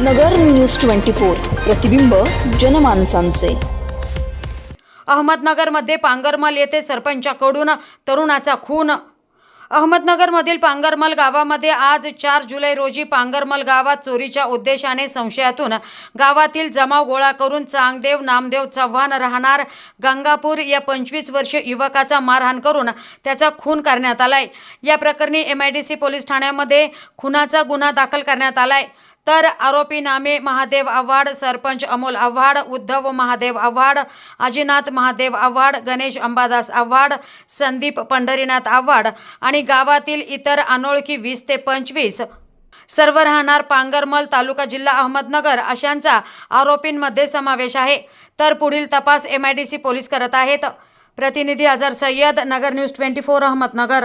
नगर news twenty four प्रतिबिंब जनमानसांचे. अहमदनगरमध्ये पांगरमल येथे सरपंचाकडून तरुणाचा खून. अहमदनगरमधील पांगरमल गावामध्ये आज चार जुलै रोजी पांगरमल गावात चोरीच्या उद्देशाने संशयातून गावातील जमाव गोळा करून चांगदेव नामदेव चव्हाण राहणार गंगापूर या पंचवीस वर्ष युवकाचा मारहाण करून त्याचा खून करण्यात आलाय. या प्रकरणी M I D C police ठाण्यामध्ये खुनाचा गुन्हा दाखल करण्यात आलाय. तर आरोपी नामे महादेव आव्हाड सरपंच अमोल आव्हाड उद्धव महादेव आव्हाड अजिनाथ महादेव आव्हाड गणेश अंबादास आव्हाड संदीप पंढरीनाथ आव्हाड आणि गावातील इतर अनोळखी वीस ते पंचवीस. सर्व राहणार पांगरमल तालुका जिल्हा अहमदनगर अशांचा आरोपींमध्ये समावेश आहे. तर पुढील तपास M I D C police करत आहेत. प्रतिनिधी Azhar Sayyed Nagar news twenty four Ahmednagar.